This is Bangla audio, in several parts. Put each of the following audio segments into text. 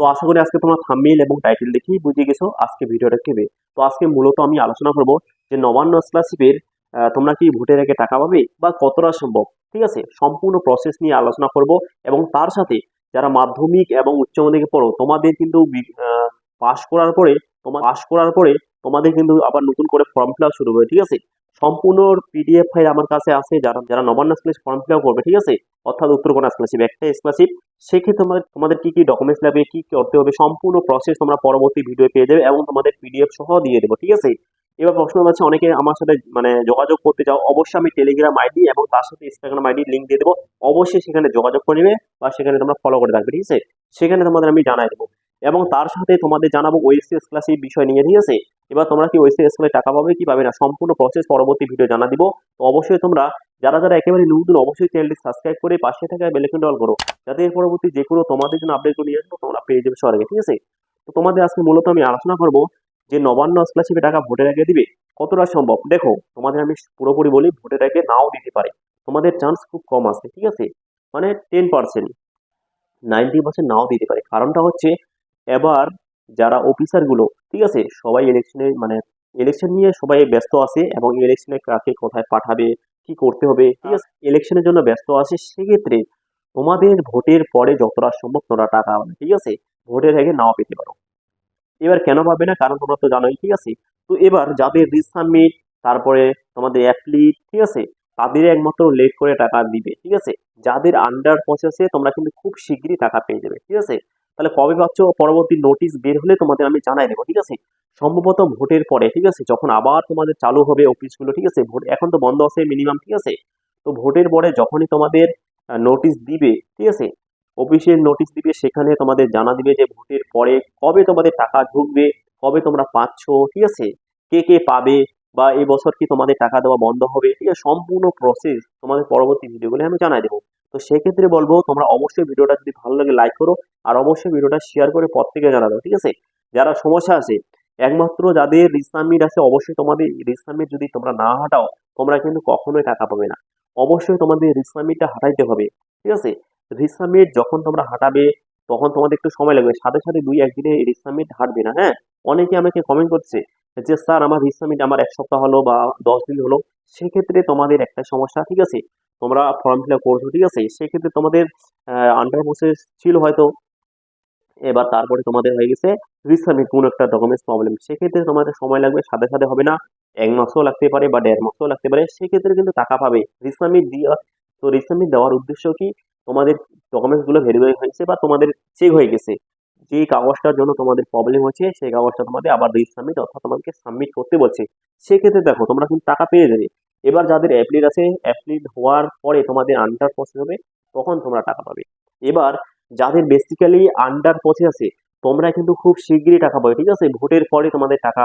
তো আশা করি আজকে তোমার থাম্বনেল এবং টাইটেল দেখেই বুঝে গেছো, আজকে ভিডিওটা কেবে। তো আজকে মূলত আমি আলোচনা করব যে নবান্ন স্কলারশিপের তোমরা কি ভোটের আগে টাকা পাবে বা কতটা সম্ভব, ঠিক আছে? সম্পূর্ণ প্রসেস নিয়ে আলোচনা করব এবং তার সাথে যারা মাধ্যমিক এবং উচ্চ মাধ্যমিকে পড়ো, তোমাদের কিন্তু পাশ করার পরে তোমার পাশ করার পরে তোমাদের কিন্তু আবার নতুন করে ফর্ম ফিল শুরু হবে, ঠিক আছে? সম্পূর্ণ পিডিএফ ফাইল আমার কাছে আছে, যারা যারা নবান্ন স্কলারশিপ ফর্ম ফিল করবে, ঠিক আছে? অর্থাৎ উত্তরকোনা স্কলারশিপ একটা স্কলারশিপ সেক্ষেত্রে তোমাদের তোমাদের কি কি ডকুমেন্টস লাগবে, কি কি করতে হবে, সম্পূর্ণ প্রসেস তোমরা পরবর্তী ভিডিও পেয়ে যাবে এবং তোমাদের পিডিএফ সহ দিয়ে দেবো, ঠিক আছে? এবার প্রশ্ন হচ্ছে, অনেকে আমার সাথে মানে যোগাযোগ করতে চাও, অবশ্যই আমি টেলিগ্রাম আইডি এবং তার সাথে ইনস্টাগ্রাম আইডি লিঙ্ক দিয়ে দেবো। অবশ্যই সেখানে যোগাযোগ করে নেবে বা সেখানে তোমরা ফলো করে রাখবে ঠিক আছে? সেখানে তোমাদের আমি জানাই দেবো। এবং তার সাথে তোমাদের জানাব ওয়েসিএস ক্লাসের বিষয় নিয়ে, ঠিক আছে? এবার তোমরা কি ওয়েসিএস ক্লাসে টাকা পাবে কি পাবে না? সম্পূর্ণ প্রসেস পরবর্তী ভিডিও জানা দিব। তো অবশ্যই তোমরা, যারা যারা একেবারে নতুন, অবশ্যই চ্যানেলটি সাবস্ক্রাইব করে পাশে থাকা বেলেকন ডল করো। যাতে এর পরবর্তী যে কোনো তোমাদের জন্য আপডেট নিয়ে আসব, তোমরা পেয়ে যাবে সরকারে ঠিক আছে? তো তোমাদের আজকে মূলত আমি আলোচনা করব যে নবান্ন স্কলারশিপে টাকা ভোটের আগে দিবে, কতটা সম্ভব? দেখো, তোমাদের আমি পুরোপুরি বলি, ভোটের আগে নাও দিতে পারে। তোমাদের চান্স খুব কম আছে, ঠিক আছে? মানে টেন পার্সেন্ট নাইনটি পার্সেন্ট নাও দিতে পারে। কারণটা হচ্ছে এবার যারা অফিসারগুলো ঠিক আছে? সবাই ইলেকশনে মানে ইলেকশন নিয়ে সবাই ব্যস্ত আছে এবং ইলেকশনে কাকে কোথায় পাঠাবে, কি করতে হবে, ঠিক আছে? ইলেকশনের জন্য ব্যস্ত আছে, সেক্ষেত্রে তোমাদের ভোটের পরে যতটা সম্ভব তোমরা টাকা পাবে, ঠিক আছে? ভোটের আগে নাও পেতে পারো। এবার কেন পাবে না? কারণ তোমরা তো জানোই, ঠিক আছে? তো এবার যাদের রিসাবমিট তারপরে তোমাদের অ্যাপ্লিট ঠিক আছে? তাদের একমাত্র লেট করে টাকা দিবে, ঠিক আছে? যাদের আন্ডার প্রসেসে তোমরা কিন্তু খুব শীঘ্রই টাকা পেয়ে যাবে, ঠিক আছে? তাহলে কবে পাচ্ছ পরবর্তী নোটিশ বের হলে তোমাদের আমি জানাই দেবো, ঠিক আছে? সম্ভবত ভোটের পরে, ঠিক আছে? যখন আবার তোমাদের চালু হবে অফিসগুলো ঠিক আছে? ভোট এখন তো বন্ধ আছে মিনিমাম ঠিক আছে? তো ভোটের পরে যখনই তোমাদের নোটিশ দিবে, ঠিক আছে? অফিসের নোটিশ দিবে, সেখানে তোমাদের জানা দিবে যে ভোটের পরে কবে তোমাদের টাকা ঢুকবে, কবে তোমরা পাচ্ছ, ঠিক আছে? কে কে পাবে বা এবছর কি তোমাদের টাকা দেওয়া বন্ধ হবে, ঠিক আছে? সম্পূর্ণ প্রসেস তোমাদের পরবর্তী ভিডিওগুলো আমি জানাই দেবো। তো সেক্ষেত্রে বলব, তোমরা অবশ্যই ভিডিওটা যদি ভালো লাগে লাইক করো, আর অবশ্যই ভিডিওটা শেয়ার করে প্রত্যেকে জানাব, ঠিক আছে? যারা সমস্যা আছে, একমাত্র যাদের রিসামিট আছে, অবশ্যই তোমাদের রিসামিট যদি তোমরা না হাঁটাও, তোমরা কিন্তু কখনোই টাকা পাবে না। অবশ্যই তোমাদের রিসামিটটা হাঁটাইতে হবে, ঠিক আছে? রিসামিট যখন তোমরা হাঁটাবে, তখন তোমাদের একটু সময় লাগবে, সাথে সাথে দুই একদিনে রিসামিট হাঁটবে না হ্যাঁ? অনেকে আমাকে কমেন্ট করছে যে, স্যার, আমার রিসামিট আমার এক সপ্তাহ হলো বা দশ দিন হলো। সেক্ষেত্রে তোমাদের একটা সমস্যা, ঠিক আছে? তোমরা ফর্ম ফিল আপ করছ, ঠিক আছে? সেক্ষেত্রে তোমাদের আন্ডার প্রসেস ছিল হয়তো। এবার তারপরে তোমাদের হয়ে গেছে রিসামিট কোনো একটা ডকুমেন্টস প্রবলেম সেক্ষেত্রে তোমাদের সময় লাগবে, সাথে সাথে হবে না। এক মাসও লাগতে পারে বা দেড় মাসও লাগতে পারে। সেক্ষেত্রে কিন্তু টাকা পাবে। রিসামিট দেওয়া, তো রিসামিট দেওয়ার উদ্দেশ্য কি? তোমাদের ডকুমেন্টসগুলো ভেরিফাই হয়েছে বা তোমাদের চেক হয়ে গেছে। যে কাগজটার জন্য তোমাদের প্রবলেম হচ্ছে, সেই কাগজটা তোমাদের আবার রিসামিট অর্থাৎ তোমাদেরকে সাবমিট করতে বলছে। সেক্ষেত্রে দেখো, তোমরা কিন্তু টাকা পেয়ে যাবে। এবার যাদের অ্যাপ্লিট আছে অ্যাপ্লিট হওয়ার পরে তোমাদের আন্ডার প্রসেস হবে, তখন তোমরা টাকা পাবে। এবার যাদের বেসিক্যালি আন্ডার প্রসেস আছে, তোমরা কিন্তু খুব শীঘ্রই টাকা পাবে, ঠিক আছে? ভোটের পরে তোমাদের টাকা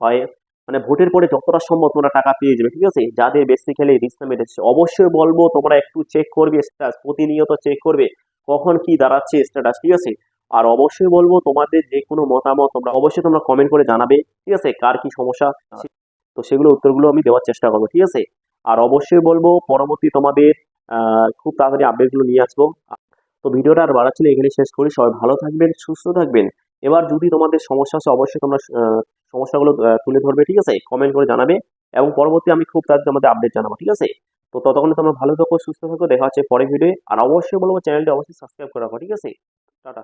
পায় মানে ভোটের পরে যতটা সম্ভব তোমরা টাকা পেয়ে যাবে, ঠিক আছে? যাদের বেসিক্যালি রিসামিট আছে অবশ্যই বলব তোমরা একটু চেক করবে স্ট্যাটাস প্রতিনিয়ত চেক করবে, কখন কি দাঁড়াচ্ছে স্ট্যাটাস ঠিক আছে? আর অবশ্যই বলব তোমাদের যে কোনো মতামত তোমরা অবশ্যই তোমরা কমেন্ট করে জানাবে, ঠিক আছে? কার কি সমস্যা? তো সেগুলো উত্তরগুলো আমি দেওয়ার চেষ্টা করব, ঠিক আছে? আর অবশ্যই বলব, পরবর্তী তোমাদের খুব তাড়াতাড়ি আপডেটগুলো নিয়ে আসব। তো ভিডিওটা আর বাড়াচ্ছি না, এখানে শেষ করি। সবাই ভালো থাকবেন, সুস্থ থাকবেন। এবার যদি তোমাদের সমস্যা আছে, অবশ্যই তোমরা সমস্যাগুলো তুলে ধরবে, ঠিক আছে? কমেন্ট করে জানাবে এবং পরবর্তী আমি খুব তাড়াতাড়ি তোমাদের আপডেট জানাব, ঠিক আছে? তো ততক্ষণে তোমরা ভালো থাকো, সুস্থ থাকো, দেখা হচ্ছে পরে ভিডিও আর অবশ্যই বলব, চ্যানেলটি অবশ্যই সাবস্ক্রাইব করে রাখো, ঠিক আছে? টাটা।